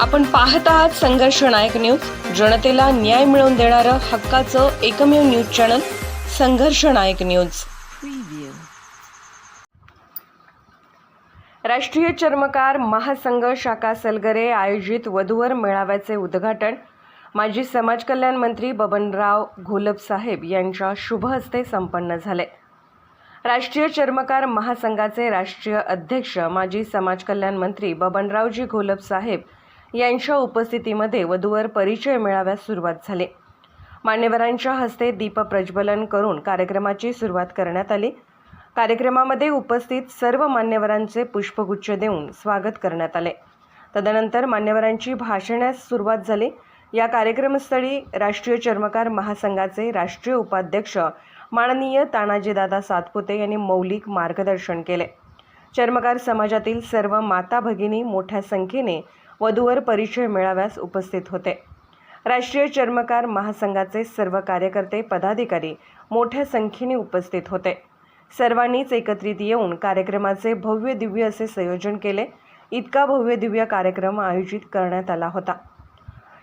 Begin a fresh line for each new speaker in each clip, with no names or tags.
आपण पाहत आहात संघर्ष नायक न्यूज. जनतेला न्याय मिळवून देणारं हक्काचं एकमेव न्यूज चॅनल संघर्ष नायक न्यूज. राष्ट्रीय चर्मकार महासंघ शाखा सलगरे आयोजित वधूवर मेळाव्याचे उद्घाटन माजी समाज कल्याण मंत्री बबनराव घोलप साहेब यांच्या शुभ हस्ते संपन्न झाले. राष्ट्रीय चर्मकार महासंघाचे राष्ट्रीय अध्यक्ष माजी समाज कल्याण मंत्री बबनरावजी घोलप साहेब यांच्या उपस्थितीमध्ये वधूवर परिचय मेळाव्यास सुरुवात झाली. मान्यवरांच्या हस्ते दीप प्रज्वलन करून कार्यक्रमाची सुरुवात करण्यात आली. कार्यक्रमामध्ये उपस्थित सर्व मान्यवरांचे पुष्पगुच्छ देऊन स्वागत करण्यात आले. तदनंतर मान्यवरांची भाषणास सुरुवात झाली. या कार्यक्रमस्थळी राष्ट्रीय चर्मकार महासंघाचे राष्ट्रीय उपाध्यक्ष माननीय तानाजीदादा सातपुते यांनी मौलिक मार्गदर्शन केले. चर्मकार समाजातील सर्व माता भगिनी मोठ्या संख्येने वधूवर परिचय मेळाव्यास उपस्थित होते. राष्ट्रीय चर्मकार महासंघाचे सर्व कार्यकर्ते पदाधिकारी मोठ्या संख्येने उपस्थित होते. सर्वांनीच एकत्रित येऊन कार्यक्रमाचे भव्य दिव्य असे संयोजन केले. इतका भव्य दिव्य कार्यक्रम आयोजित करण्यात आला होता.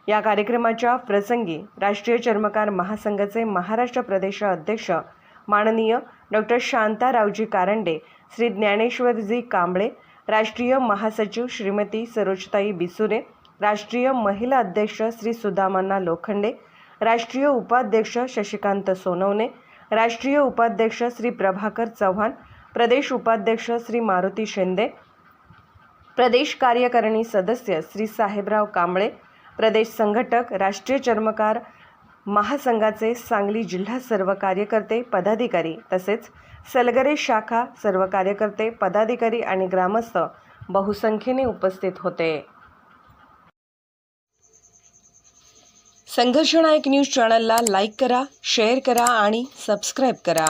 या कार्यक्रमाच्या प्रसंगी राष्ट्रीय चर्मकार महासंघाचे महाराष्ट्र प्रदेश अध्यक्ष माननीय डॉक्टर शांतारावजी कारंडे श्री ज्ञानेश्वरजी कांबळे राष्ट्रीय महासचिव श्रीमती सरोजताई बिसुरे राष्ट्रीय महिला अध्यक्ष श्री सुदामांना लोखंडे राष्ट्रीय उपाध्यक्ष शशिकांत सोनवणे राष्ट्रीय उपाध्यक्ष श्री प्रभाकर चव्हाण प्रदेश उपाध्यक्ष श्री मारुती शिंदे प्रदेश कार्यकारिणी सदस्य श्री साहेबराव कांबळे प्रदेश संघटक राष्ट्रीय चर्मकार महासंघाचे सांगली जिल्हा सर्व कार्यकर्ते पदाधिकारी तसेच सलगरे शाखा सर्व कार्यकर्ते पदाधिकारी आणि ग्रामस्थ बहुसंख्येने उपस्थित होते. संघर्ष नायक न्यूज चॅनलला लाईक करा शेअर करा आणि सबस्क्राईब करा.